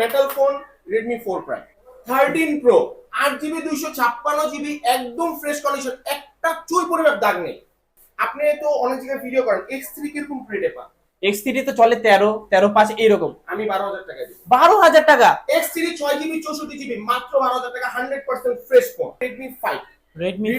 Metal phone Redmi four prime thirteen pro আট GB দুইশো ছাপ্পান্ন জিবি একদম ফ্রেশ কন্ডিশন একটা চুল পরিমাপ দাগ নেই। আপনি তো অনেক জায়গায় ভিডিও করেন এক্স থ্রি কীরকম প্রিটে পান? এক্স থ্রি তো চলে তেরো তেরো পাঁচ এইরকম। আমি বারো হাজার টাকা দিই। বারো হাজার টাকা? এক্স থ্রি ছয় জিবি চৌষট্টি জিবি মাত্র বারো হাজার টাকা hundred percent fresh phone Redmi five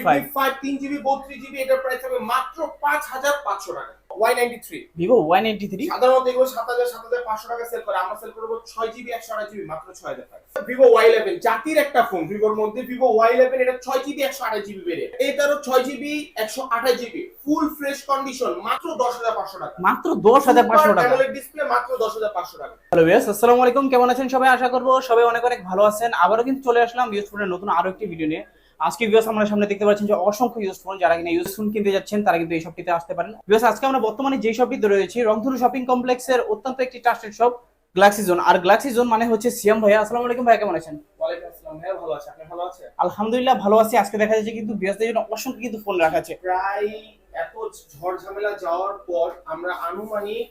five তিন জিবি বত্রিশ জিবি এটার প্রাইস হবে মাত্র পাঁচ হাজার পাঁচশো টাকা। Y ninety three Vivo one eighty three সাধারণত এগুলো সাত হাজার সাত হাজার পাঁচশো টাকা সেল করে। আমরা সেল করব ছয় জিবি একশো আঠাশ জিবি মাত্র ছয় হাজার টাকা। ভিভো ওয়াই ইলেভেন জাতির একটা ফোন ভিভোর মধ্যে ভিভো ওয়াই ইলেভেন এটা ছয় জিবি একশো আঠাশ জিবি বেড়ে। এটারও ছয় জিবি একশো আঠাশ জিবি ফুল ফ্রেশ কন্ডিশন মাত্র দশ হাজার পাঁচশো টাকা। মাত্র দশ হাজার পাঁচশো টাকা। ডিসপ্লে মাত্র দশ হাজার পাঁচশো টাকা। হ্যালো ভিউয়ার্স আসসালামু আলাইকুম। কেমন আছেন সবাই? আশা করব সবাই অনেক অনেক ভালো আছেন। আবারও কিন্তু চলে আসলাম ইউজ ফোনের নতুন আরও একটি ভিডিও নিয়ে। আজকে ভিউয়ার্স আমরা সামনে দেখতে পাচ্ছেন যে অসংখ্য ইউজ ফোন যারা কিনা ইউজ ফোন কিনতে যাচ্ছেন তারা কিন্তু এই শপটিতে আসতে পারেন। ভিউয়ার্স আজকে আমরা বর্তমানে যে শপটিতে রয়েছি রংধনু শপিং কমপ্লেক্সের অত্যন্ত একটি ট্রাস্টেড শপ গ্যালাক্সি জোন আর গ্যালাক্সি জোন মানে হচ্ছে সিএম ভাইয়া আসসালামু আলাইকুম ভাইয়া কেমন আছেন? ওয়ালাইকুম আসসালাম ভাইয়া ভালো আছে। আপনি ভালো আছেন? আলহামদুলিল্লাহ ভালো আছি। আজকে দেখা যাচ্ছে কিন্তু ভিউয়ার্সদের জন্য অসংখ্য কিন্তু ফোন রাখা আছে। প্রায় এত ঝড় ঝামেলা যাওয়ার পর আমরা আনুমানিক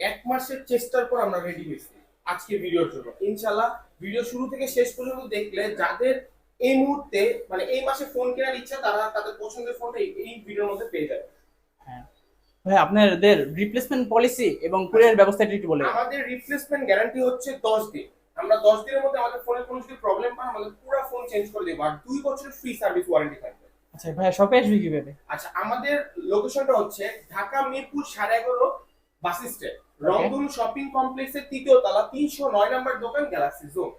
এক মাসের চেষ্টার পর আমরা রেডি হয়েছি আজকে ভিডিওর জন্য। ইনশাল্লাহ ভিডিও শুরু থেকে শেষ পর্যন্ত দেখলে যাদের এই মুহূর্তে মানে এই মাসে ফোন কেনার ইচ্ছা তারা তাদের পছন্দের ফোনটা এই- ভিডিওর মধ্যে পেয়ে যাবে। ভাই আপনাদের রিপ্লেসমেন্ট পলিসি এবং কুরিয়ার ব্যবস্থাটা একটু বলে আমাদের রিপ্লেসমেন্ট গ্যারান্টি হচ্ছে দশ দিন। আমরা দশ দিনের মধ্যে আমাদের ফোনের কোনো যদি প্রবলেম পান আমাদের পুরো ফোন চেঞ্জ করে দেবো। আর দুই বছরের ফ্রি সার্ভিস ওয়ারেন্টি থাকবে। আচ্ছা ভাইয়া শপে আসবে কীভাবে? আচ্ছা আমাদের লোকেশনটা হচ্ছে ঢাকা মিরপুর সাড়ে এগারো বাস স্ট্যান্ড। রংধনু শপিং কমপ্লেক্সের তৃতীয় তলা তিনশো নয় নম্বর দোকান গ্যালাক্সি জোন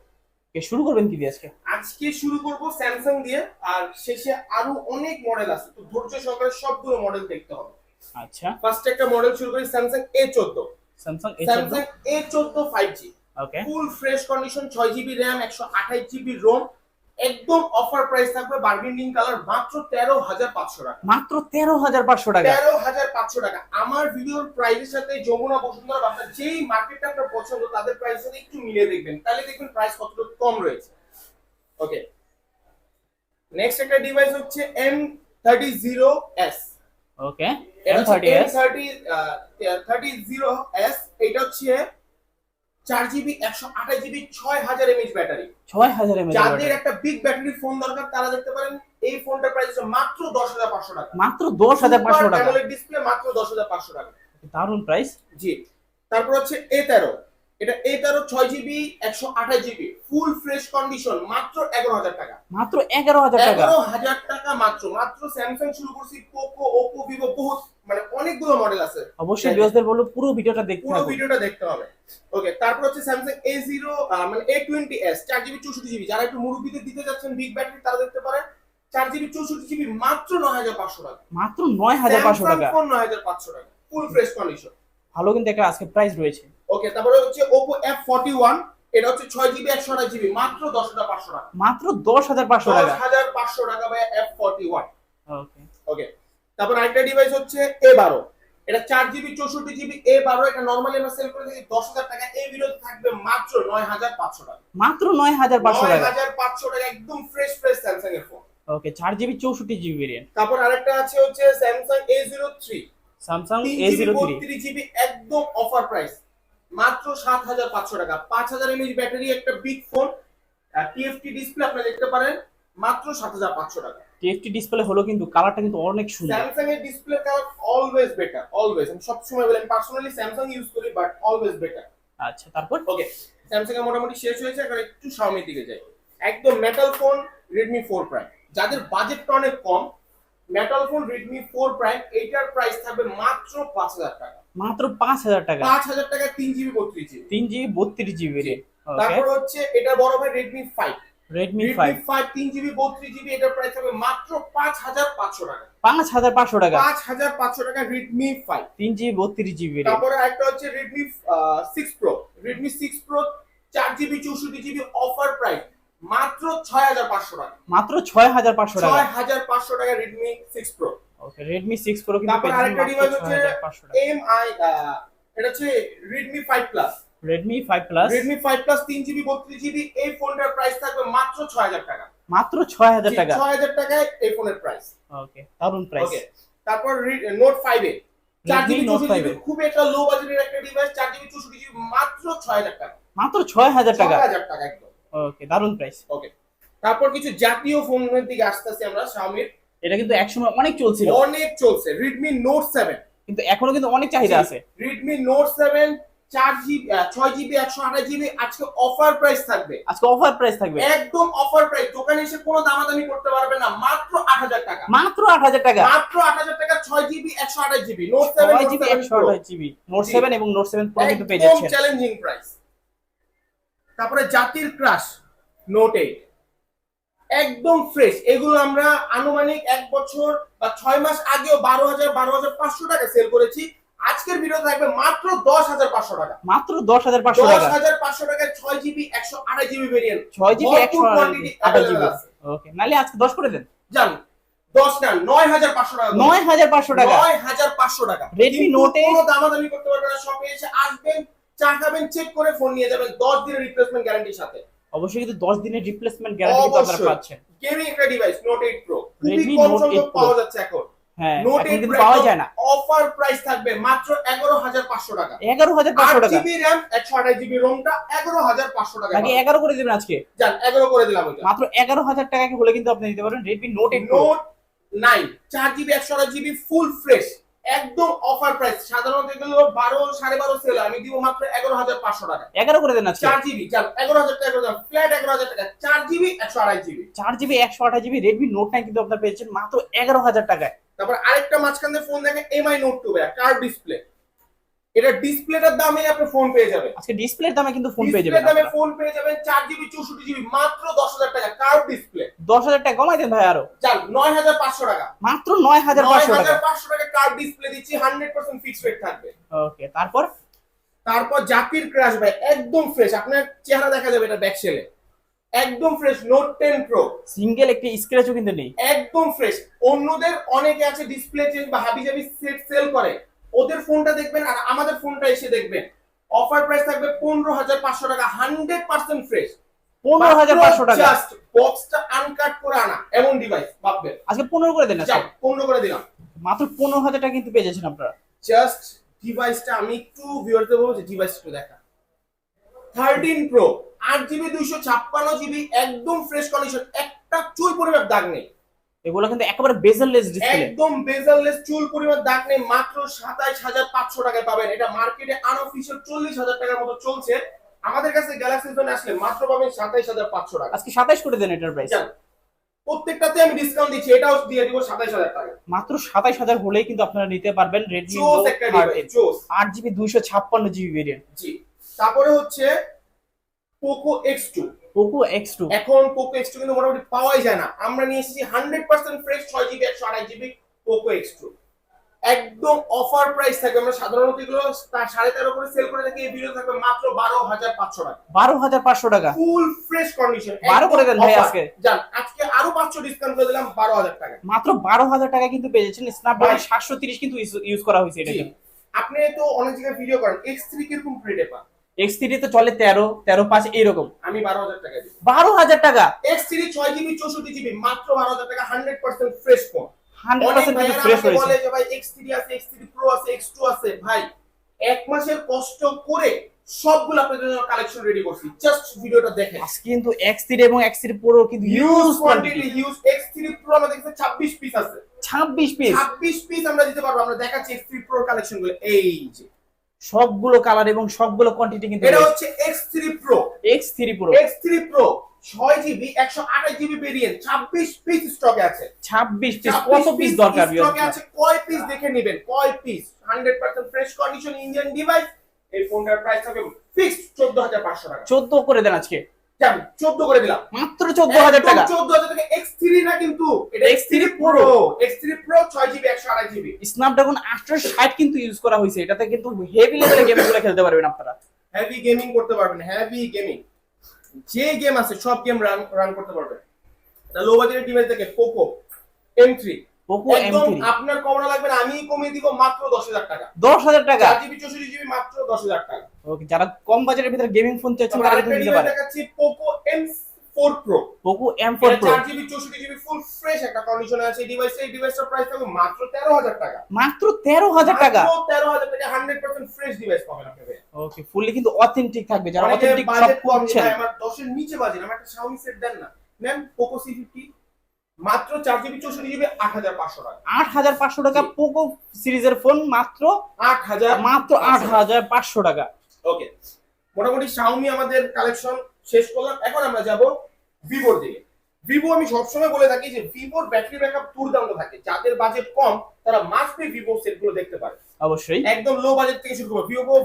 শুরু করবেন কি দিয়ে আজকে? আজকে শুরু করব স্যামসাং দিয়ে আর শেষে আরও অনেক মডেল আছে। তো ধৈর্য সহকারে সবগুলো মডেল দেখতে হবে। আচ্ছা। ফার্স্ট একটা মডেল শুরু করি স্যামসাং এ চোদ্দ। স্যামসাং এ স্যামসাং এ চোদ্দ five G okay full fresh condition ছয় জিবি র্যাম একশো আঠাশ জিবি রোম একদম অফার প্রাইস থাকবে বার্গেন্ডিং কালার মাত্র তেরো হাজার পাঁচশো টাকা। মাত্র তেরো হাজার পাঁচশো টাকা। তেরো হাজার পাঁচশো টাকা। আমার ভিডিওর প্রাইসের সাথে যমুনা বসুন্ধরা আপনার যেই মার্কেটটা আপনার পছন্দ তাদের প্রাইসের সাথে একটু মিলিয়ে দেখবেন। তাহলে দেখবেন প্রাইস কতটা কম রয়েছে। ওকে নেক্সট একটা ডিভাইস হচ্ছে M thirty zero S okay M thirty S thirty thirty zero S এটা হচ্ছে চার জিবি একশো আঠাশ জিবি ছয় হাজার এমএচ ব্যাটারি। ছয় হাজার এমএচ যাদের একটা বিগ ব্যাটারি ফোন দরকার তারা দেখতে পারেন এই ফোনটার প্রাইস মাত্র দশ হাজার পাঁচশো টাকা। মাত্র দশ হাজার পাঁচশো টাকা। ডিসপ্লে মাত্র দশ হাজার পাঁচশো টাকা। দারুণ প্রাইস জি। তারপর হচ্ছে এ তেরো। এটা এ তেরো ছয় জিবি একশো আঠাশ জিবি ফুল ফ্রেশ কন্ডিশন মাত্র এগারো হাজার টাকা। মাত্র এগারো হাজার টাকা? এগারো হাজার টাকা মাত্র মাত্র স্যামসাং শুরু করছি পোকো ওপো ভিভো বহুত মানে অনেকগুলো মডেল আছে। অবশ্যই বিয়সদের বলব পুরো ভিডিওটা দেখতে পুরো ভিডিওটা দেখতে হবে। ওকে তারপর হচ্ছে স্যামসাং এ জিরো মানে এ টোয়েন্টি এস চার জিবি চৌষট্টি জিবি যারা একটু মুরব্বীদের দিতে যাচ্ছেন বিগ ব্যাটারি তারা দেখতে পারেন চার জিবি চৌষট্টি জিবি মাত্র নয় হাজার পাঁচশো টাকা। মাত্র নয় হাজার পাঁচশো টাকা। ফোন নয় হাজার পাঁচশো টাকা ফুল ফ্রেশ কন্ডিশন ভালো কিন্তু একটা আজকে প্রাইস রয়েছে। ওকে তারপরে হচ্ছে Oppo F41 এটা হচ্ছে 6 জিবি 128 জিবি মাত্র 10500 টাকা। মাত্র দশ হাজার পাঁচশো টাকা? 10500 টাকা ভাই F41 ওকে ওকে তারপর আরেকটা ডিভাইস হচ্ছে A12 এটা 4 জিবি 64 জিবি A12 এটা নরমালি আমরা সেল করে থাকি 10000 টাকা। এই ভিডিওতে থাকবে মাত্র 9500 টাকা। মাত্র নয় হাজার পাঁচশো টাকা? 9500 টাকা একদম ফ্রেশ ফ্রেশ স্যামসাং এর ফোন ওকে চার জিবি চৌষট্টি জিবি ভেরিয়েন্ট তারপর আরেকটা আছে হচ্ছে Samsung A03 A zero three বত্রিশ জিবি একদম অফার প্রাইস মাত্র সাত হাজার পাঁচশো টাকা। পাঁচ হাজার এমএইচ ব্যাটারি একটা বিগ ফোন টিএফটি ডিসপ্লে আপনি দেখতে পারেন মাত্র সাত হাজার পাঁচশো টাকা। টিএফটি ডিসপ্লে হলো কিন্তু কালারটা কিন্তু অনেক সুন্দর। স্যামসাং এর display colour always better always আমি সবসময় বলি পার্সোনালি স্যামসাং ইউজ করি বাট অলওয়েজ বেটার আচ্ছা তারপর? ওকে স্যামসাং এর মোটামুটি শেষ হয়েছে এখন একটু শাওমির দিকে যাই। একদম metal phone Redmi four prime যাদের বাজেটটা অনেক কম metal phone Redmi four prime এইটার প্রাইস থাকবে মাত্র পাঁচ হাজার টাকা। মাত্র পাঁচ হাজার টাকা? পাঁচ হাজার টাকা তিন জিবি বত্রিশ জিবি। তিন জিবি বত্রিশ জিবি ভেরিয়েন্ট ওকে তারপর হচ্ছে এটা বড় ভাই Redmi five Redmi Redmi five five তিন জিবি বত্রিশ জিবি এটার প্রাইস হবে মাত্র পাঁচ হাজার পাঁচশো টাকা। পাঁচ হাজার পাঁচশো টাকা? পাঁচ হাজার পাঁচশো টাকা রেডমি ফাইভ তিন জিবি বত্রিশ জিবি ভেরিয়েন্ট তারপরে একটা হচ্ছে Redmi six pro Redmi six pro চার জিবি চৌষট্টি জিবি অফার প্রাইস মাত্র ছয় হাজার পাঁচশো টাকা মাত্র ছয় হাজার পাঁচশো টাকা ছয় হাজার পাঁচশো টাকা Redmi six pro okay Redmi six pro কিন্তু তারপর আরেকটা ডিভাইস হচ্ছে এম আই এটা হচ্ছে Redmi five plus Redmi five plus Redmi five plus তিন জিবি বত্রিশ জিবি এই ফোনটার প্রাইস থাকবে মাত্র ছয় হাজার টাকা মাত্র ছয় হাজার টাকা ছয় হাজার টাকায় এই ফোনের প্রাইস ওকে দারুণ প্রাইস ওকে তারপর নোট ফাইভ এ চার জিবি চৌষট্টি জিবি খুব একটা লো বাজেটের একটা ডিভাইস চার জিবি চৌষট্টি জিবি মাত্র ছয় হাজার টাকা মাত্র ছয় হাজার টাকা ছয় হাজার টাকা একদম ওকে দারুণ প্রাইস ওকে তারপর কিছু জাতীয় ফোনের দিকে আসতেছি আমরা Xiaomi এটা কিন্তু একসময় অনেক চলছিল। অনেক চলছে। Redmi Note 7 কিন্তু এখনও কিন্তু অনেক চাহিদা আছে। Redmi Note 7 চার জিবি ছয় জিবি একশো আঠাশ জিবি আজকে অফার প্রাইস থাকবে। আজকে অফার প্রাইস থাকবে। একদম অফার প্রাইস দোকানে এসে কোনো দামাদামি করতে পারবে না। মাত্র আট হাজার টাকা। মাত্র আট হাজার টাকা। মাত্র আট হাজার টাকা ছয় জিবি একশো আঠাশ জিবি নোট সেভেন জিবি একশো আঠাশ জিবি নোট সেভেন এবং নোট সেভেন প্রো কিন্তু পেয়ে একদম চ্যালেঞ্জিং প্রাইস তারপরে জাতির ক্রাশ নোট এইট একদম ফ্রেশ এগুলো আমরা আনুমানিক এক বছর বা ছয় মাস আগেও বারো হাজার বারো হাজার পাঁচশো টাকা সেল করেছি। আজকের ভিডিও থাকবে মাত্র দশ হাজার পাঁচশো টাকা। মাত্র দশ হাজার পাঁচশো দশ হাজার পাঁচশো টাকায় ছয় জিবি একশো আঠাশ জিবি ভেরিয়েন্ট ছয় জিবি একশো আঠাশ জিবি ওকে নাহলে আজকে দশ করে দেন। জান দশ না নয় হাজার পাঁচশো টাকা নয় হাজার পাঁচশো টাকা। নয় হাজার পাঁচশো টাকা। Note কোনো দামাদামি করতে পারবেন না শপে এসে আসবেন চা খাবেন চেক করে ফোন নিয়ে যাবেন দশ দিনের রিপ্লেসমেন্ট গ্যারান্টির সাথে। অবশ্যই কিন্তু দশ দিনের রিপ্লেসমেন্ট গ্যারান্টি কিন্তু আপনারা পাচ্ছেন। গেমিং একটা ডিভাইস নোট এইট প্রো খুবই কম সংখ্যক পাওয়া যাচ্ছে এখন। হ্যাঁ নোট এখন কিন্তু পাওয়া যায় না। অফার প্রাইস থাকবে মাত্র এগারো হাজার পাঁচশো টাকা। এগারো হাজার আট পাঁচশো টাকা। জিবি র্যাম একশো আঠাশ জিবি রোমটা এগারো হাজার পাঁচশো টাকা। নাকি এগারো করে দেবেন আজকে? করে দিলাম মাত্র টাকা হলে কিন্তু আপনি নিতে পারেন ফুল ফ্রেশ একদম অফার প্রাইস সাধারণত এগুলো বারো সাড়ে বারো সেল আমি দিব মাত্র এগারো হাজার পাঁচশো টাকা। এগারো করে দেন চার জিবি এগারো হাজার টাকা ফ্ল্যাট এগারো হাজার টাকা। চার জিবি একশো আড়াই জিবি চার জিবি একশো আঠাশ জিবি রেডমি নোট নাইন কিন্তু আপনার পেয়েছেন মাত্র এগারো হাজার টাকায়। তারপর আরেকটা মাঝখান দিয়ে ফোন দেখে এমআই নোট টু কার ডিসপ্লে এটা ডিসপ্লেটার দামে আপনি ফোন পেয়ে যাবেন। আজকে ডিসপ্লের দামে কিন্তু ফোন পেয়ে যাবেন দামে ফোন পেয়ে যাবেন চার জিবি চৌষট্টি জিবি মাত্র দশ হাজার টাকা কার ডিসপ্লে দশ হাজার টাকা কমাই দেন ভাই আরও। চাল নয় হাজার পাঁচশো টাকা। মাত্র নয় হাজার নয় পাঁচশো টাকা। হাজার পাঁচশো টাকা কার ডিসপ্লে দিচ্ছি? হান্ড্রেড পার্সেন্ট ফিক্স রেট থাকবে। ওকে তারপর? তারপর জাতির ক্রাশ ভাই একদম ফ্রেশ আপনার চেহারা দেখা যাবে এটা ব্যাক সেলে একদম fresh note ten pro single একটি স্ক্র্যাচও কিন্তু নেই। একদম ফ্রেশ অন্যদের অনেকে আছে ডিসপ্লে চেঞ্জ বা হাবি জাবি সেট সেল করে। ওদের ফোনটা দেখবেন আর আমাদের ফোনটা এসে দেখবেন। অফার প্রাইস থাকবে পনেরো হাজার পাঁচশো টাকা হান্ড্রেড পার্সেন্ট ফ্রেশ পনেরো হাজার পাঁচশো টাকা। জাস্ট বক্সটা আনকাট করে আনা এমন ডিভাইস ভাববেন। আজকে পনেরো করে দেন আজকে? পনেরো করে দিলাম। মাত্র পনেরো হাজার টাকা কিন্তু পেয়ে যাচ্ছেন আপনারা। জাস্ট ডিভাইসটা আমি একটু ভিউয়ারদের বলব যে ডিভাইস একটু দেখা। থার্টিন প্রো আট জিবি দুইশো ছাপ্পান্ন জিবি একদম ফ্রেশ কন্ডিশন একটা চুল পরিমাপ দাগ নেই। এগুলো কিন্তু একেবারে বেজেললেস ডিসপ্লে একদম বেজারলেস চুল পরিমাপ দাগ নেই মাত্র সাতাইশ হাজার পাঁচশো টাকায় পাবেন। এটা মার্কেটে চল্লিশ হাজার টাকার মতো চলছে। আমাদের কাছে গ্যালাক্সি জোনে আসলে মাত্র পাবেন সাতাইশ হাজার পাঁচশো টাকা। আজকে সাতাইশ করে দেন এটার প্রাইস প্রত্যেকটাতে আমি ডিসকাউন্ট দিচ্ছি এটাও দিয়ে দিব সাতাইশ হাজার টাকা। মাত্র সাতাইশ হাজার হলেই কিন্তু আপনারা নিতে পারবেন জিবি দুইশো ছাপ্পান্ন জিবি ভেরিয়েন্ট জি তারপরে হচ্ছে Poco X two Poco X two এখন পোকো এক্স টু কিন্তু মোটামুটি পাওয়াই যায় না। আমরা নিয়ে এসেছি হান্ড্রেড পার্সেন্ট ফ্রেশ ছয় জিবি একশো আড়াই জিবি পোকো এক্স টু একদম অফার প্রাইস থাকবে। আমরা সাধারণত এগুলো সাড়ে তেরো করে সেল করে থাকি। এই ভিডিও থাকবে মাত্র বারো হাজার পাঁচশো টাকা। বারো হাজার পাঁচশো টাকা। ফুল ফ্রেশ কন্ডিশন বারো করে দেন ভাই আজকে। যান আজকে আরও পাঁচশো ডিসকাউন্ট করে দিলাম বারো হাজার টাকা। মাত্র বারো হাজার টাকা কিন্তু পেয়ে যাচ্ছেন স্ন্যাপড্রাগন। সাতশো তিরিশ কিন্তু ইউজ করা হয়েছে এটা। আপনি তো অনেক জায়গায় ভিডিও করেন। এক্স থ্রি কীরকম রেটে পান? এক্স থ্রি তো চলে তেরো তেরো পাঁচ আমি বারো হাজার টাকা দিই বারো হাজার টাকা? এক্স থ্রি ছয় জিবি চৌষট্টি জিবি মাত্র বারো হাজার টাকা hundred percent fresh phone hundred percent fresh হয়েছে। বলে যে ভাই X3 আছে X3 Pro আছে X2 আছে। ভাই এক মাসের কষ্ট করে সবগুলো আপনাদের জন্য কালেকশন রেডি করছি। জাস্ট ভিডিওটা দেখেন। কিন্তু এক্স থ্রি এবং এক্স থ্রি প্রো কিন্তু huge quantity huge X3 Pro আমাদের কাছে 26 পিস আছে। ছাব্বিশ পিস 26 পিস আমরা দিতে পারব। আমরা দেখাচ্ছি X3 Pro কালেকশনগুলো। এই যে সবগুলো কালার এবং সবগুলো কোয়ান্টিটি কিন্তু এটা হচ্ছে X3 Pro X three pro X3 Pro 6 GB 128 GB variant 26 piece স্টকে আছে। ছাব্বিশ পিস 26 কত পিস দরকার স্টকে আছে কয় পিস দেখে নেবেন? কয় piece 100% fresh condition Indian device এই ফোনটার প্রাইস হবে ফিক্সড 14500 টাকা। চোদ্দ করে দেন আজকে। যান 14 করে দিলাম। মাত্র চোদ্দ হাজার টাকা। 14000 টাকা। X3 না কিন্তু এটা X3 X3 Pro X3 Pro 6 GB 128 GB Snapdragon আটশো ষাট কিন্তু ইউজ করা হয়েছে। এটাতে কিন্তু হেভি লেভেলের গেমগুলো খেলতে পারবেন আপনারা। হেভি গেমিং করতে পারবেন হেভি গেমিং যে গেম আছে সব গেম রান রান করতে পারবেন। এটা লো বাজেটের ডিভাইস থেকে পোকো M3 পোকো এম একদম আপনার কমরা লাগবে না আমি কমিয়ে দিব মাত্র 10000 টাকা। দশ হাজার টাকা। চার জিবি চৌষট্টি জিবি মাত্র দশ হাজার টাকা। ওকে যারা কম বাজেটের ভিতরে গেমিং ফোন চাচ্ছেন তারা কিন্তু নিতে পারে। দেখাচ্ছি Poco M four pro Poco M four pro চার জিবি চৌষট্টি জিবি ফুল ফ্রেশ একটা কন্ডিশনে আছে। এই ডিভাইস এই ডিভাইসটার প্রাইস থাকবে মাত্র তেরো হাজার টাকা। মাত্র তেরো হাজার টাকা। তেরো হাজার টাকা হান্ড্রেড পার্সেন্ট ফ্রেশ ডিভাইস পাবেন আপনি। ওকে ফুললি কিন্তু অথেন্টিক থাকবে। যারা অথেন্টিক সব ভাই, আমার দশের নিচে বাজেট আমার একটা Xiaomi সেট দেন না। নেন পোকো সি ফিফটি মাত্র চার জিবি চৌষট্টি জিবি আট হাজার পাঁচশো টাকা। আট হাজার পাঁচশো টাকা। পোকো সিরিজের ফোন মাত্র আট হাজার মাত্র আট হাজার পাঁচশো টাকা। ওকে মোটামুটি শাওমি আমাদের কালেকশন শেষ করলাম। এখন আমরা যাব ভিভোর দিকে। ভিভো আমি সবসময় বলে থাকি যে ভিভোর ব্যাটারি ব্যাকআপ দুর্দান্ত থাকে। যাদের বাজেট কম, তারা মাস্ট বি ভিভো সেটগুলো দেখতে পারে। অবশ্যই। একদম লো বাজেট থেকে শুরু করব। Vivo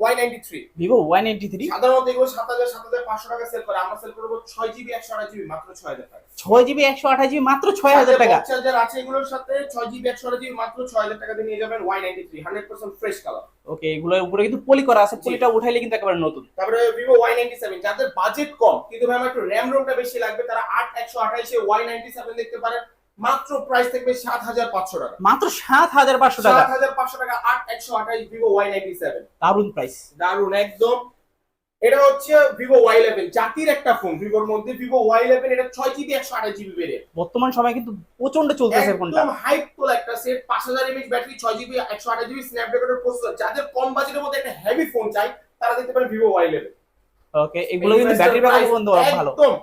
Y ninety three Vivo one eighty three সাধারণত এগুলো সাত হাজার সাত হাজার পাঁচশো টাকা সেল করে। আমরা সেল করব ছয় জিবি একশো আঠাশ জিবি মাত্র ছয় হাজার টাকা। ছয় জিবি একশো আঠাশ জিবি মাত্র ছয় হাজার টাকা। চার্জার আছে এগুলোর সাথে ছয় জিবি একশো আঠাশ জিবি মাত্র ছয় হাজার টাকা দিয়ে নিয়ে যাবেন Y ninety three hundred percent fresh colour okay এগুলোর উপরে কিন্তু পলি করা আছে। পলিটা উঠাইলে কিন্তু একেবারে নতুন। তারপরে ভিভো ওয়াই নাইনটি সেভেন যাদের বাজেট কম কিন্তু ভাই আমার একটু র্যাম রোমটা বেশি লাগবে তারা আট একশো আঠাইশে ওয়াই নাইনটি সেভেন দেখতে পারেন। মাত্র প্রাইস থাকবে সাত হাজার পাঁচশো টাকা। মাত্র সাত হাজার পাঁচশো টাকা? সাত হাজার পাঁচশো টাকা আট একশো আঠাইশ ভিভো ওয়াই নাইনটি সেভেন দারুণ প্রাইস দারুণ একদম। এটা হচ্ছে ভিভো ওয়াই ইলেভেন জাতির একটা ফোন ভিভোর মধ্যে ভিভো ওয়াই ইলেভেন এটা ছয় জিবি একশো আঠাশ জিবি বেড়ে বর্তমান সময় কিন্তু প্রচণ্ড চলতেছে ফোনটা। একদম হাইপ তোলা একটা সেট পাঁচ হাজার এমএইচ ব্যাটারি ছয় জিবি একশো আঠাশ জিবি স্ন্যাপড্রাগনের প্রসেসর যাদের কম বাজেটের মধ্যে একটা হেভি ফোন চাই তারা দেখতে পারেন ভিভো ওয়াই ইলেভেন ওকে এগুলো কিন্তু ব্যাটারি ব্যাকআপ বন্ধ ভালো। একদম।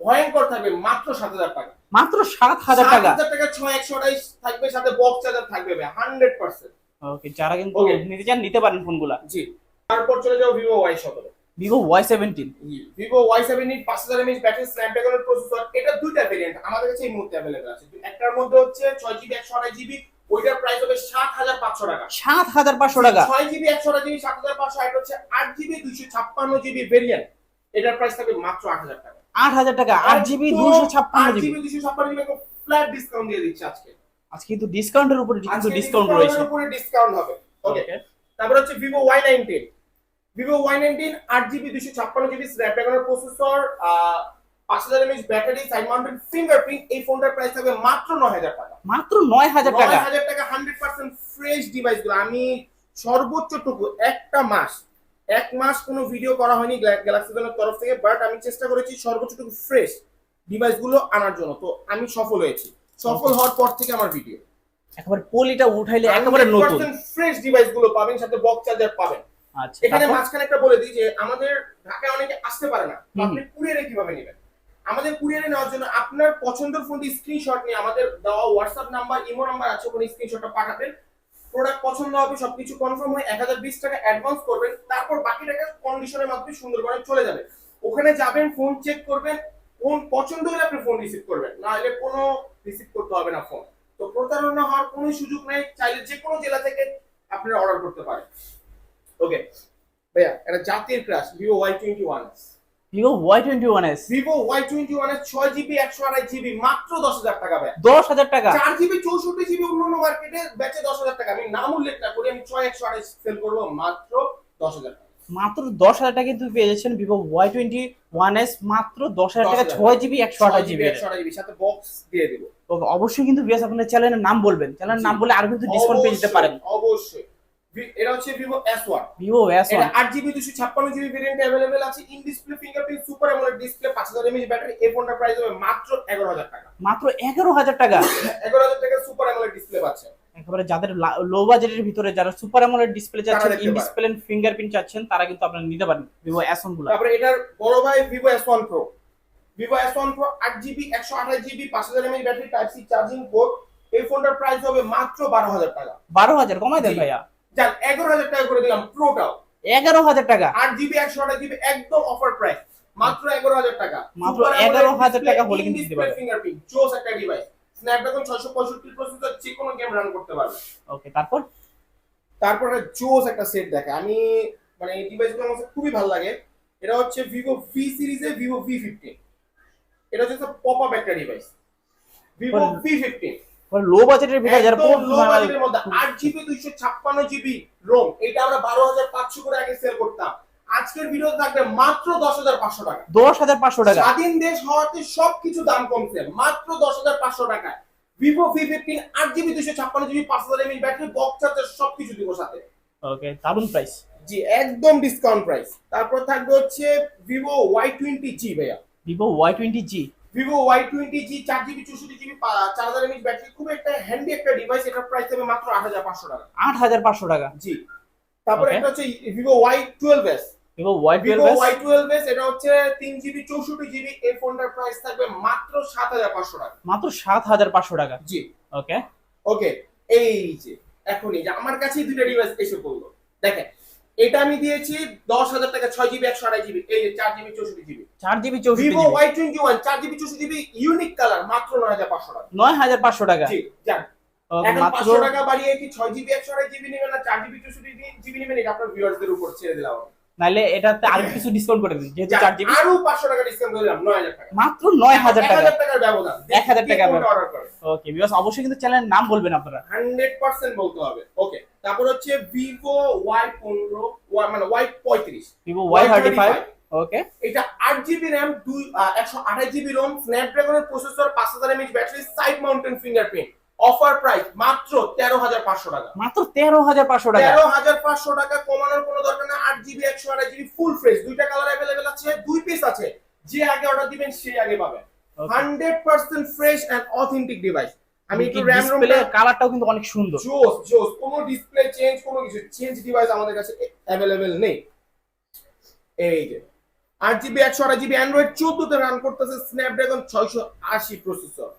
ভয়ঙ্কর থাকবে মাত্র সাত হাজার টাকা। মাত্র সাত হাজার টাকা? হাজার টাকা ছয় একশো আঠাইশ থাকবে সাথে বক্স চার্জার থাকবে হান্ড্রেড পার্সেন্ট ওকে যারা কিন্তু. নিতে চান নিতে পারেন ফোনগুলা। জি। তারপর চলে যাও ভিভো ওয়াই সতেরো Vivo Y seventeen Vivo Y seven পাঁচ হাজার এমএইচ ব্যাটারি স্ন্যাপড্রাগনের প্রসেসর এটা দুইটা ভেরিয়েন্ট আমাদের কাছে এই মুহূর্তে অ্যাভেলেবল আছে। একটার মধ্যে হচ্ছে ছয় জিবি একশো আঠাশ জিবি ওইটার প্রাইস হবে সাত হাজার পাঁচশো টাকা। সাত হাজার পাঁচশো টাকা। ছয় জিবি একশো আঠাশ জিবি সাত হাজার পাঁচশো এটা হচ্ছে আট জিবি দুইশো ছাপ্পান্ন জিবি ভেরিয়েন্ট এটার প্রাইস থাকবে মাত্র আট হাজার টাকা। আট হাজার টাকা আট জিবি দুশো ছাপ্পান্ন জিবি। দুইশো ছাপ্পান্ন জিবি ফ্ল্যাট ডিসকাউন্ট দিয়ে দিচ্ছে আজকে। আজকে কিন্তু ডিসকাউন্টের উপরে কিন্তু ডিসকাউন্ট রয়েছে। উপরে ডিসকাউন্ট হবে। ওকে তারপর হচ্ছে Vivo Y nineteen Vivo Y nineteen আট জিবি দুইশো ছাপ্পান্ন জিবি স্ন্যাপড্রাগনের প্রসেসর পাঁচ হাজার mAh battery side mounted fingerprint এই ফোনটার প্রাইস থাকবে মাত্র নয় হাজার টাকা। মাত্র নয় হাজার টাকা? নয় হাজার টাকা হান্ড্রেড পার্সেন্ট ফ্রেশ ডিভাইসগুলো। আমি সর্বোচ্চটুকু একটা মাস এক মাস কোনো ভিডিও করা হয়নি গ্যালাক্সি জনের তরফ থেকে বাট আমি চেষ্টা করেছি সর্বোচ্চ টুকু ফ্রেশ ডিভাইসগুলো আনার জন্য। তো আমি সফল হয়েছি। সফল হওয়ার পর থেকে আমার ভিডিও একেবারে পলিটা উঠাইলে একেবারে নতুন। ফ্রেশ ডিভাইসগুলো পাবেন সাথে বক্স চার্জার পাবেন। আচ্ছা এখানে মাঝখানে একটা বলে দিই যে আমাদের ঢাকায় অনেকে আসতে পারে না। আপনি কুরিয়ারে কীভাবে নেবেন? আমাদের কুরিয়ারে নেওয়ার জন্য আপনার পছন্দের ফোনটি স্ক্রিনশট নিয়ে আমাদের দেওয়া হোয়াটসঅ্যাপ নাম্বার ইমো নাম্বার আছে ওখানে স্ক্রিনশটটা পাঠাবেন। প্রোডাক্ট পছন্দ হবে, সবকিছু কনফার্ম হয়ে এক হাজার বিশ টাকা অ্যাডভান্স করবেন, তারপর বাকি টাকা কন্ডিশনের মাধ্যমে সুন্দরবনে চলে যাবে। ওখানে যাবেন ফোন চেক করবেন ফোন পছন্দ হলে আপনি ফোন রিসিভ করবেন, না হলে কোনো রিসিভ করতে হবে না ফোন তো প্রতারণা হওয়ার কোনো সুযোগ নেই, চাইলে যে কোনো জেলা থেকে আপনারা অর্ডার করতে পারেন। ওকে ভাইয়া, এটা জাতির crush Vivo Y twenty one Vivo Y twenty one S Vivo Y twenty one ছয় জিবি একশো আড়াই জিবি মাত্র দশ হাজার টাকা ভাইয়া দশ হাজার টাকা। চার জিবি চৌষট্টি জিবি অন্যান্য মার্কেটে বেচে দশ হাজার টাকা। আমি নাম উল্লেখ না করি আমি ছয় একশো আড়াই সেল করব মাত্র দশ হাজার টাকা। মাত্র দশ হাজার টাকা কিন্তু পেয়ে যাচ্ছেন Vivo Y twenty one S মাত্র দশ হাজার টাকা ছয় জিবি একশো আঠাশ জিবি একশো আড়াই জিবি সাথে বক্স দিয়ে দেবো। অবশ্যই কিন্তু বিয়াস আপনার চ্যানেলের নাম বলবেন। চ্যানেলের নাম বলে আরও কিন্তু ডিসকাউন্ট পেয়ে যেতে পারেন। অবশ্যই, এটা হচ্ছে Vivo S one Vivo S এটা ওয়ান আট জিবি দুশো ছাপ্পান্ন জিবি ভেরিয়েন্ট অ্যাভেলেবেল আছে। In display fingerprint super AMOLED display পাঁচ হাজার এমএইচ ব্যাটারি এই ফোনটার প্রাইস হবে মাত্র এগারো হাজার টাকা। মাত্র এগারো হাজার টাকা। এগারো হাজার টাকা সুপার অ্যামোলেড ডিসপ্লে পাচ্ছে একেবারে যাদের লো বাজেটের ভিতরে যারা সুপার অ্যামোলেড ডিসপ্লে চাচ্ছেন ইন। ডিসপ্লে ফিঙ্গারপ্রিন্ট চাচ্ছেন তারা কিন্তু আপনারা নিতে পারেন ভিভো এস ওয়ানগুলো। তারপরে এটার বড় ভাই Vivo S one pro Vivo S one pro আট জিবি একশো আঠাশ জিবি পাঁচ হাজার mAh battery type C charging port এই ফোনটার প্রাইস হবে মাত্র বারো হাজার টাকা। বারো হাজার কমাই দেন ভাইয়া। যান এগারো হাজার টাকা করে দিলাম প্রোটাও এগারো হাজার টাকা? আট জিবি একশো আঠাশ জিবি একদম অফার প্রাইস মাত্র এগারো হাজার টাকা। মাত্র 11,000 টাকা হলে কিন্তু দিতে পারবে। ফিঙ্গারপ্রিন্ট জোস একটা ডিভাইস স্ন্যাপড্রাগন ছয়শো পঁয়ষট্টি প্রসেসর যে কোনো গেম রান করতে পারবে। ওকে তারপর? তারপরে জোস একটা সেট দেখে আমি মানে এই ডিভাইসগুলো আমার খুবই ভালো লাগে। এটা হচ্ছে ভিভো ভি সিরিজে ভিভো ভি ফিফটিন এটা হচ্ছে পপ আপ একটা device Vivo V fifteen low বাজেটের ভিতরে যারা একদম লো বাজেটের মধ্যে আট জিবি দুইশো ছাপ্পান্ন জিবি রোম এটা আমরা বারো হাজার পাঁচশো করে আগে সেল করতাম। আজকের ভিডিও থাকবে মাত্র দশ হাজার পাঁচশো টাকা। দশ হাজার পাঁচশো টাকা। স্বাধীন দেশ হওয়াতে সবকিছু দাম কমছে মাত্র দশ হাজার পাঁচশো টাকায়। ভিভো ভি ফিফটিন আট জিবি দুইশো ছাপ্পান্ন জিবি পাঁচ হাজার এমএইচ ব্যাটারি বক্স চার্জার সবকিছু দিব সাথে। ওকে দারুণ প্রাইস জি একদম ডিসকাউন্ট প্রাইস তারপর থাকবে হচ্ছে ভিভো ওয়াই টোয়েন্টি জি ভাইয়া। Vivo Y twenty G Vivo Y twenty G চার জিবি চৌষট্টি জিবি চার হাজার এমএচ ব্যাটারি খুব একটা হ্যান্ডি একটা ডিভাইস এটার প্রাইস হবে মাত্র আট হাজার পাঁচশো টাকা। আট হাজার পাঁচশো টাকা। জি। তারপরে. এটা হচ্ছে Vivo Y twelve S Vivo Y twelve Y twelve S এটা হচ্ছে তিন জিবি চৌষট্টি জিবি এই ফোনটার প্রাইস থাকবে মাত্র সাত হাজার পাঁচশো টাকা। মাত্র সাত হাজার পাঁচশো টাকা। জি। ওকে ওকে এই যে এখনই যে আমার কাছেই দুটো ডিভাইস এসে পড়ল। দেখেন এটা আমি দিয়েছি দশ হাজার টাকা ছয় জিবি একশো আড়াই জিবি এই যে চার জিবি চৌষট্টি জিবি চার জিবি চৌষট্টি ভিভো ওয়াই টোয়েন্টি ওয়ান চার জিবি চৌষট্টি জিবি ইউনিক কালার মাত্র নয় হাজার পাঁচশো টাকা। নয় হাজার পাঁচশো টাকা। জি যান। এখন পাঁচশো টাকা বাড়িয়ে কি ছয় জিবি একশো আড়াই জিবি নেবেন না চার জিবি চৌষট্টি জিবি নেবেন এটা আপনার ভিউয়ার্সদের উপর ছেড়ে দিলাম। নাহলে এটাতে আরও কিছু ডিসকাউন্ট করে দিন যেহেতু চার জিবি আরও পাঁচশো টাকা ডিসকাউন্ট করে দিলাম নয় হাজার টাকা। মাত্র নয় হাজার এক টাকা হাজার টাকার ব্যবধান। এক হাজার টাকা অর্ডার করে। ওকে বিকজ অবশ্যই কিন্তু চ্যানেলের নাম বলবেন আপনারা। হান্ড্রেড পার্সেন্ট বলতে হবে। ওকে তারপর হচ্ছে ভিভো ওয়াই পনেরো মানে ওয়াই পঁয়ত্রিশ। Vivo Y thirty five okay এটা আট জিবি র্যাম দুই একশো আঠাশ জিবি রোম স্ন্যাপড্রাগনের প্রসেসর পাঁচ হাজার mAh battery side mounted fingerprint offer price মাত্র তেরো হাজার পাঁচশো টাকা। মাত্র তেরো হাজার পাঁচশো টাকা। তেরো হাজার পাঁচশো টাকা কমানোর কোনো দরকার নেই। আট জিবি একশো আঠাশ জিবি ফুল ফ্রেশ দুইটা কালার অ্যাভেলেবেল আছে দুই পিস আছে। যে আগে অর্ডার দিবেন সেই আগে পাবেন। Hundred percent fresh and authentic device আমি একটু র্যাম কালারটাও কিন্তু অনেক সুন্দর। জোস জোস। কোনো ডিসপ্লে চেঞ্জ কোনো কিছু চেঞ্জ ডিভাইস আমাদের কাছে অ্যাভেলেবেল নেই। এই যে আট জিবি একশো আঠাশ জিবি অ্যান্ড্রয়েড চোদ্দতে রান করতেছে স্ন্যাপড্রাগন ছয়শো আশি প্রসেসর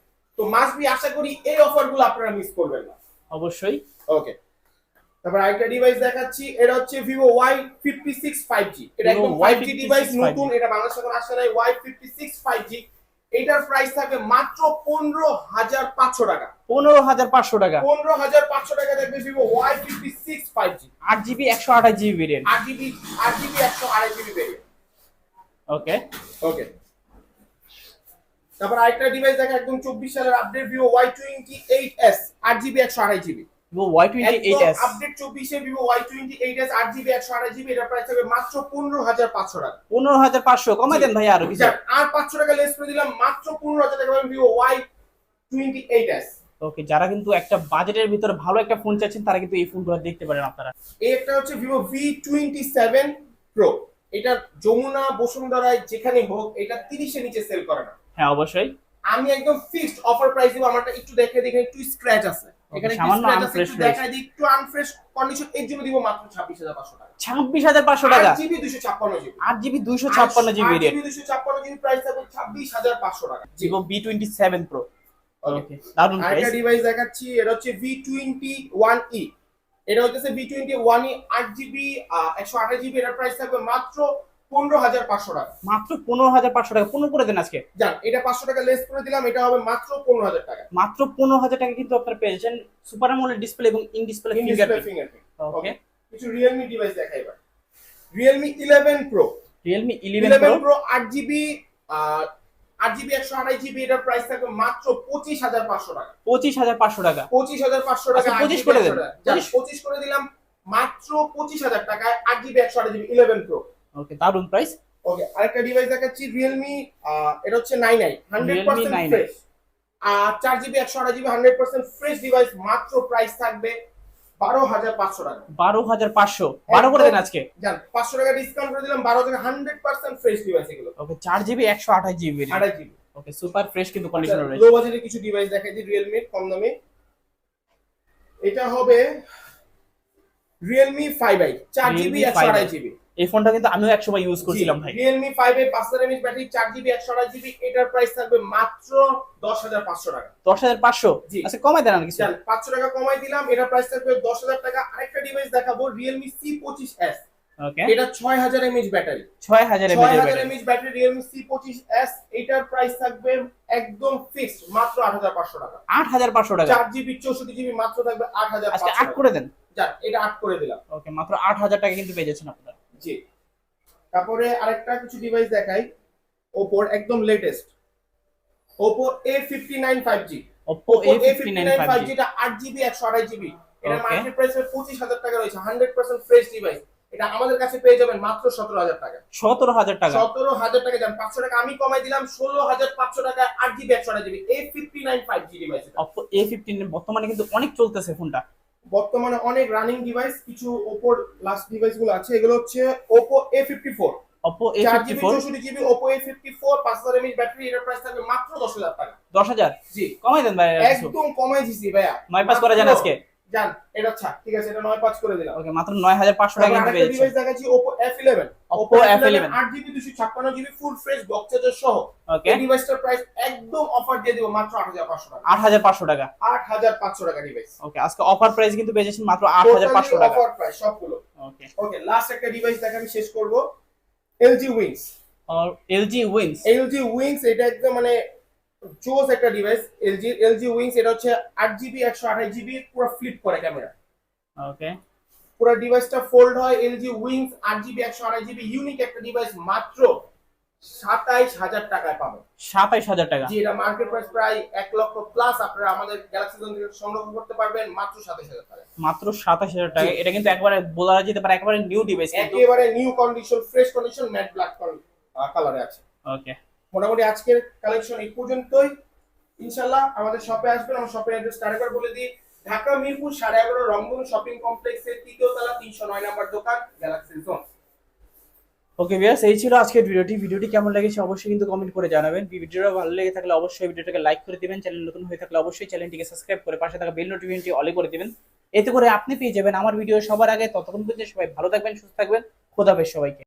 তো মাস্ট বি আশা করি এই অফারগুলো আপনারা মিস করবেন না। অবশ্যই। ওকে তারপর আরেকটা ডিভাইস দেখাচ্ছি এটা হচ্ছে Vivo Y fifty six five G এটা একদম ফাইভ জি ডিভাইস নতুন এটা বাংলাদেশ এখন আসছে না Y fifty six five G এটার প্রাইস থাকবে মাত্র পনেরো হাজার পাঁচশো টাকা। পনেরো হাজার পাঁচশো টাকা। পনেরো হাজার পাঁচশো টাকা দেখবে Vivo Y fifty six five G আট জিবি একশো আঠাশ জিবি ভেরিয়েন্ট আট জিবি আট জিবি একশো আড়াই জিবি ভেরিয়েন্ট ওকে ওকে তারপর আরেকটা ডিভাইস দেখা একদম চব্বিশ সালের update Vivo Y twenty eight S আট জিবি একশো আড়াই GB Vivo Y twenty eight S update চব্বিশে Vivo Y twenty eight S আট একশো আড়াই জিবি এটার প্রাইস হবে মাত্র পনেরো হাজার পাঁচশো টাকা। পনেরো হাজার পাঁচশো কমাই দেন ভাই আরও কিছু। আর পাঁচশো টাকা লেস করে দিলাম মাত্র পনেরো হাজার টাকা Vivo Y twenty eight S okay যারা কিন্তু একটা বাজেটের ভিতরে ভালো একটা ফোন চাচ্ছেন তারা কিন্তু এই ফোনগুলো দেখতে পারেন আপনারা। এই একটা হচ্ছে Vivo V twenty seven pro এটা যমুনা বসুন্ধরায় যেখানে হোক এটা তিরিশের নিচে সেল করে না। হ্যাঁ অবশ্যই। আমি একদম ফিক্সড অফার প্রাইস দিব আমারটা একটু দেখে দেখে একটু স্ক্র্যাচ আছে। এখানে সামান্য scratch আছে, unfresh একটু দেখাই দিই একটু আনফ্রেশ কন্ডিশন এর জন্য দিব মাত্র ছাব্বিশ হাজার পাঁচশো টাকা। ছাব্বিশ হাজার পাঁচশো টাকা? আট জিবি দুশো ছাপ্পান্ন জিবি। আট জিবি দুইশো ছাপ্পান্ন GB variant GB GB price থাকবে টাকা. ওকে দারুণ আরেকটা ডিভাইস দেখাচ্ছি এটা হচ্ছে ভি টোয়েন্টি ওয়ান ই এটা হচ্ছে ভি টোয়েন্টি ওয়ান ই আট জিবি একশো আঠাশ জিবি এটার প্রাইস থাকবে মাত্র পনেরো হাজার পাঁচশো টাকা। মাত্র পনেরো হাজার পাঁচশো টাকা। পনেরো করে দেন আজকে। যান এটা পাঁচশো টাকা লেস করে দিলাম এটা হবে মাত্র পনেরো হাজার টাকা। মাত্র পনেরো হাজার টাকা কিন্তু আপনারা পেয়েছেন সুপার আমোলেড ডিসপ্লে এবং ইন ডিসপ্লে ফিঙ্গারপ্রিন্ট ওকে কিছু রিয়েলমি ডিভাইস দেখাই এবার। Realme eleven pro Realme eleven pro আট জিবি আট জিবি একশো আড়াই জিবি এটার প্রাইস থাকবে মাত্র পঁচিশ হাজার পাঁচশো টাকা। পঁচিশ হাজার পাঁচশো টাকা। পঁচিশ হাজার পাঁচশো টাকা আচ্ছা, 8 25 GB করে দেন। 100 টাকা। পঁচিশ করে দিলাম মাত্র পঁচিশ হাজার টাকায় আট জিবি একশো আড়াই জিবি ইলেভেন প্রো ওকে দারুণ প্রাইস ওকে আরেকটা ডিভাইস দেখাচ্ছি রিয়েলমি এটা হচ্ছে nine I hundred Realme percent 9i fresh আর চার জিবি একশো আড়াই GB hundred percent fresh device মাত্র প্রাইস থাকবে বারো হাজার পাঁচশো টাকা। বারো হাজার পাঁচশো। বারো করে দেন আজকে? জান পাঁচশো টাকা ডিসকাউন্ট করে দিলাম বারো থেকে হান্ড্রেড পার্সেন্ট ফ্রেশ ডিভাইস এগুলো। ওকে চার জিবি একশো আঠাশ জিবি আড়াই জিবি ওকে সুপার ফ্রেশ কিন্তু কন্ডিশন লো বাজেটে কিছু ডিভাইস দেখাই দিই রিয়েলমি কম দামে। এটা হবে রিয়েলমি ফাইভ আই চার জিবি Realme একশো 5i আড়াই জিবি এই ফোনটা কিন্তু আমিও একসময় ইউজ করছিলাম ভাই। রিয়েলমি ফাইভ আই পাঁচ হাজার এমএচ ব্যাটারি চার জিবি একশো আড়াই জিবি এটার প্রাইস থাকবে মাত্র দশ হাজার পাঁচশো টাকা। দশ হাজার পাঁচশো? জি। আচ্ছা কমাই দেন আর কিছু। জান পাঁচশো টাকা কমাই দিলাম এটার প্রাইস থাকবে দশ হাজার টাকা। আরেকটা ডিভাইস দেখাবো পঁচিশ এস ওকে এটা ছয় হাজার এমএচ ব্যাটারি ছয় হাজার ছয় এমএএইচ হাজার battery mAh battery Realme C পঁচিশ এস এটার প্রাইস থাকবে একদম ফিক্সড মাত্র আট হাজার পাঁচশো টাকা। আট হাজার পাঁচশো টাকা? চার জিবি চৌষট্টি জিবি মাত্র থাকবে আট হাজার আজকে পাঁচশো আট করে দেন। যাক এটা আট করে দিলাম। ওকে মাত্র আট হাজার টাকা কিন্তু পেয়ে যাচ্ছেন আপনারা। জি তারপরে আরেকটা কিছু ডিভাইস দেখাই। ওপোর একদম latest Oppo A fifty nine five G Oppo A fifty fifty nine five জিটা আট জিবি একশো আড়াই জিবি এটা মার্কেট প্রাইস পঁচিশ হাজার টাকা রয়েছে হান্ড্রেড পার্সেন্ট ফ্রেশ ডিভাইস এটা আমাদের কাছে পেয়ে যাবেন মাত্র সতেরো হাজার টাকা। সতেরো হাজার টাকা। সতেরো হাজার টাকা যান পাঁচশো টাকা আমি কমাই দিলাম ষোলো হাজার পাঁচশো টাকা আট জিবি একশো আড়াই GB A fifty nine five G device A fifteen বর্তমানে কিন্তু অনেক চলতেছে ফোনটা। বর্তমানে অনেক রানিং ডিভাইস কিছু ওপোর লাস্ট ডিভাইসগুলো আছে। এগুলো হচ্ছে Oppo A fifty four Oppo চার A54 জিবি চৌষট্টি GB Oppo A fifty four পাঁচ হাজার এমএইচ ব্যাটারি এটার প্রাইস থাকবে মাত্র দশ হাজার টাকা। 10000 জি। কমাই দেন ভাই একদম কমাই দিছি ভাইয়া। মাইপাস পাস করা যায় না আজকে। যান এটা ছাড় ঠিক আছে এটা নয় পাঁচ করে দিলাম। ওকে মাত্র 9500 টাকা কিন্তু আরেকটা ডিভাইস দেখাচ্ছি Oppo F11 Oppo F11 8 GB 256 GB full fresh box charger সহ। এই ডিভাইসটার প্রাইস একদম অফার দিয়ে দিব মাত্র 8500 টাকা। 8500 টাকা। 8500 টাকা ডিভাইস ওকে আজকে অফার প্রাইস কিন্তু পেয়ে যাচ্ছেন মাত্র 8500 টাকা। অফার প্রাইস সবগুলো। ওকে ওকে লাস্ট একটা ডিভাইস দেখে আমি শেষ করব। LG Wings আর LG Wings LG Wings এটা একদম মানে জোস একটা ডিভাইস এলজি LG Wings এটা হচ্ছে 8 জিবি 128 জিবি পুরো ফ্লিপ করে ক্যামেরা ওকে পুরো ডিভাইসটা ফোল্ড হয় LG Wings 8 GB 128 GB unique একটা ডিভাইস মাত্র 27000 টাকায় পাবেন 27000 টাকা। জি এটা মার্কেট প্রাইস প্রায় 1 লক্ষ প্লাস আপনারা আমাদের গ্যালাক্সি জোন থেকে সংগ্রহ করতে পারবেন মাত্র 27000 টাকায়। মাত্র 27000 টাকা। এটা কিন্তু একবারে বলা যেতে পারে একবারে নিউ ডিভাইস একেবারে new condition fresh condition matte black কালারে আছে। ওকে মোটামুটি আজকের কালেকশন এই পর্যন্তই। ইনশাল্লাহ আমাদের শপে আসবেন। আমার শপের অ্যাড্রেস আরেকবার বলে দিই। ঢাকা, মিরপুর, সাড়ে এগারো, রংধনু শপিং কমপ্লেক্সের তৃতীয় তলা, তিনশো নয় নাম্বার দোকান গ্যালাক্সি জোন ওকে ভিউয়ার্স এই ছিল আজকের ভিডিওটি। ভিডিওটি কেমন লেগেছে অবশ্যই কিন্তু কমেন্ট করে জানাবেন। ভিডিওটা ভালো লেগে থাকলে অবশ্যই ভিডিওটাকে লাইক করে দিবেন। চ্যানেল নতুন হয়ে থাকলে অবশ্যই চ্যানেলটিকে সাবস্ক্রাইব করে পাশে থাকা বেল নোটিফিকেশনটি অলে করে দিবেন। এতে করে আপনি পেয়ে যাবেন আমার ভিডিও সবার আগে। ততক্ষণ পর্যন্ত সবাই ভালো থাকবেন, সুস্থ থাকবেন। খোদাফেজ সবাইকে।